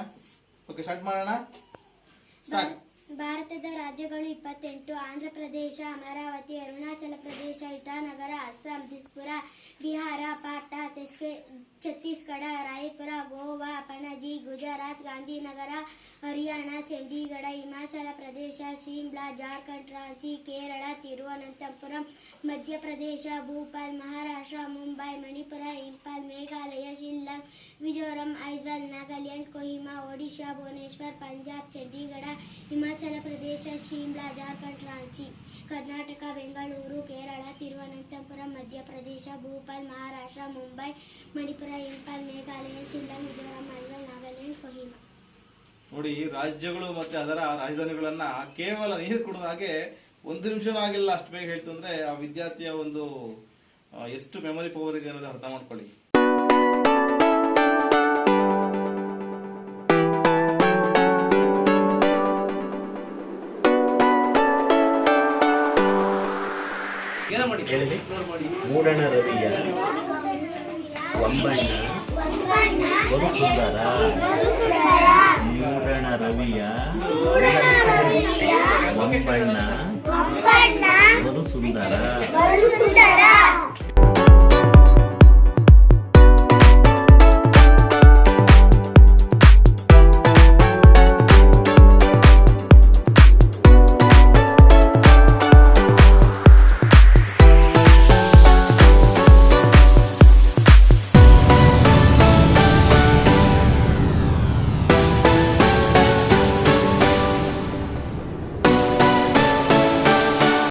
ಓಕೆ ಸ್ಟಾರ್ಟ್ ಮಾಡೋಣ. ಸ್ಟಾರ್ಟ್ ಭಾರತದ ರಾಜ್ಯಗಳು ಇಪ್ಪತ್ತೆಂಟು ಆಂಧ್ರ ಪ್ರದೇಶ ಅಮರಾವತಿ ಅರುಣಾಚಲ ಪ್ರದೇಶ ಇಟಾನಗರ ಅಸ್ಸಾಂ ದಿಸ್ಪುರ ಬಿಹಾರ ಪಾಟ್ನಾ ತೆಸ್ಕೆ ಛತ್ತೀಸ್ಗಢ ರಾಯಪುರ ಗೋವಾ ಪಣಜಿ ಗುಜರಾತ್ ಗಾಂಧಿನಗರ ಹರಿಯಾಣ ಚಂಡೀಗಢ ಹಿಮಾಚಲ ಪ್ರದೇಶ ಶಿಮ್ಲಾ ಜಾರ್ಖಂಡ್ ರಾಂಚಿ ಕೇರಳ ತಿರುವನಂತಪುರಂ ಮಧ್ಯಪ್ರದೇಶ ಭೂಪಾಲ್ ಮಹಾರಾಷ್ಟ್ರ ಮುಂಬೈ ಮಣಿಪುರ ಇಂಫಾಲ್ ಮೇಘಾಲಯ ಶಿಲ್ಲಾಂಗ್ ಮಿಜೋರಂ ಐಜ್ವಾಲ್ ನಾಗಾಲ್ಯಾಂಡ್ ಕೊಹಿಮಾ ಒಡಿಶಾ ಭುವನೇಶ್ವರ್ ಪಂಜಾಬ್ ಚಂಡೀಗಢ ಹಿಮಾಚಲ ಪ್ರದೇಶ ಶಿಮ್ಲಾ ಜಾರ್ಖಂಡ್ ರಾಂಚಿ ಕರ್ನಾಟಕ ಬೆಂಗಳೂರು ಕೇರಳ ತಿರುವನಂತಪುರಂ ಮಧ್ಯಪ್ರದೇಶ ಭೂಪಾಲ್ ಮಹಾರಾಷ್ಟ್ರ ಮುಂಬೈ ಮಣಿಪುರ ಮೇಘಾಲಯ ಶಿಲ್ಲಾಂಗ್ ಮಿಜೋರಾಂ ನಾಗಾಲ್ಯಾಂಡ್, ಕೊಹಿಮಾ. ನೋಡಿ ರಾಜ್ಯಗಳು ಮತ್ತೆ ಅದರ ರಾಜಧಾನಿಗಳನ್ನ ಕೇವಲ ನೀರು ಕುಡಿದ ಹಾಗೆ ಒಂದು ನಿಮಿಷನೂ ಆಗಿಲ್ಲ ಅಷ್ಟು ಬೇಗ ಹೇಳ್ತು ಅಂದ್ರೆ ಆ ವಿದ್ಯಾರ್ಥಿಯ ಒಂದು ಎಷ್ಟು ಮೆಮೊರಿ ಪವರ್ ಇದೆ ಅನ್ನೋದು ಅರ್ಥ ಮಾಡ್ಕೊಳ್ಳಿ. ಮೂಡಣ ರವಿಯ ಒಂಬಣ್ಣ ಒಂದು ಸುಂದರ ಮೂಡಣ ರವಿಯ ಒಂಬಣ್ಣ ಒಂದು ಸುಂದರ